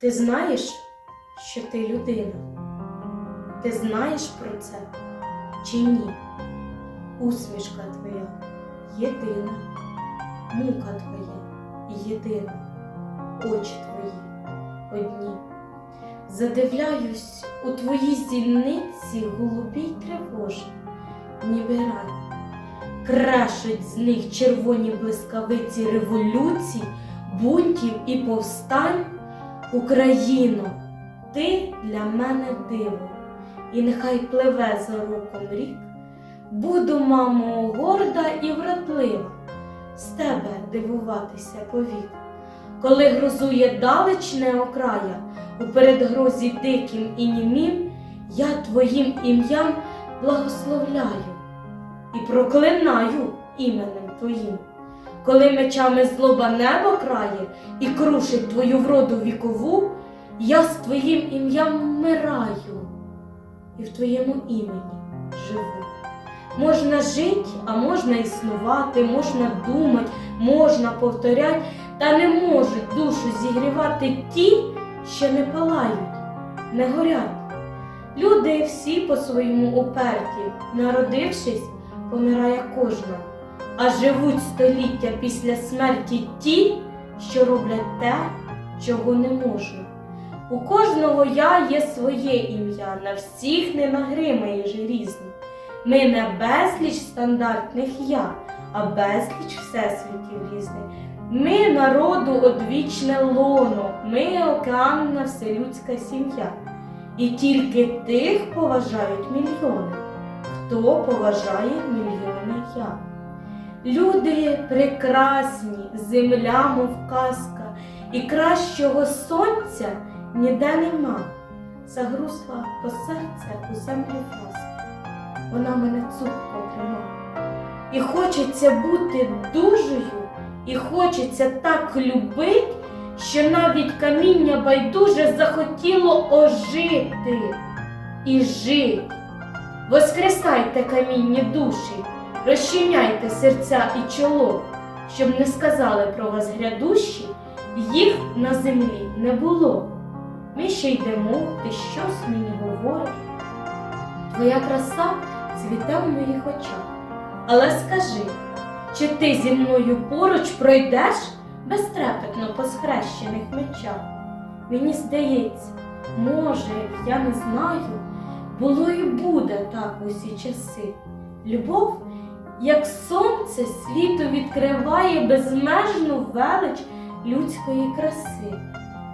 Ти знаєш, що ти людина? Ти знаєш про це чи ні? Усмішка твоя єдина, мука твоя єдина, очі твої одні. Задивляюсь у твої зіниці голубій тривожі, ніби рай. Крашуть з них червоні блискавиці революцій, бунтів і повстань. Україно, ти для мене диво, і нехай пливе за роком рік. Буду, мамо, горда і вродлива, з тебе дивуватися повік. Коли грозує далечне окрая, у передгрозі диким і німім, я твоїм ім'ям благословляю і проклинаю іменем твоїм. Коли мечами злоба небо крає і крушить твою вроду вікову, я з твоїм ім'ям вмираю і в твоєму імені живу. Можна жить, а можна існувати, можна думати, можна повторять, та не можуть душу зігрівати ті, що не палають, не горять. Люди всі по-своєму уперті, народившись, помирає кожна, а живуть століття після смерті ті, що роблять те, чого не можна. У кожного я є своє ім'я, на всіх не нагримаєш різні. Ми не безліч стандартних я, а безліч всесвітів різних. Ми народу одвічне лоно, ми океанна вселюдська сім'я. І тільки тих поважають мільйони, хто поважає мільйони я. Люди прекрасні, земля, мов казка, і кращого сонця ніде нема. Загрузла по серце у землю фаска, вона мене цупко трима. І хочеться бути дужою, і хочеться так любить, що навіть каміння байдуже захотіло ожити і жить. Воскресайте камінні душі, розчиняйте серця і чоло, щоб не сказали про вас грядущі, їх на землі не було. Ми ще йдемо, ти щось мені говориш. Твоя краса цвіте в моїх очах. Але скажи, чи ти зі мною поруч пройдеш безтрепетно по схрещених мечах? Мені здається, може, я не знаю, було і буде так усі часи. Любов, як сонце світу відкриває безмежну велич людської краси,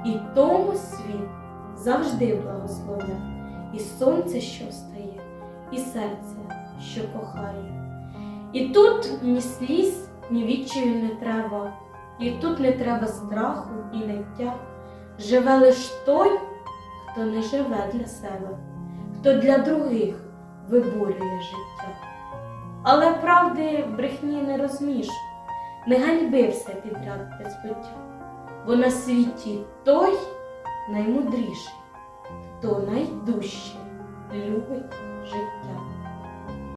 і тому світ завжди благословляє, і сонце, що встає, і серце, що кохає. І тут ні сліз, ні відчаю не треба, і тут не треба страху і ниття. Живе лиш той, хто не живе для себе, хто для других виборює життя. Але правди брехні не розміш, не ганьби все підряд без биття, бо на світі той наймудріший, хто найдужче любить життя.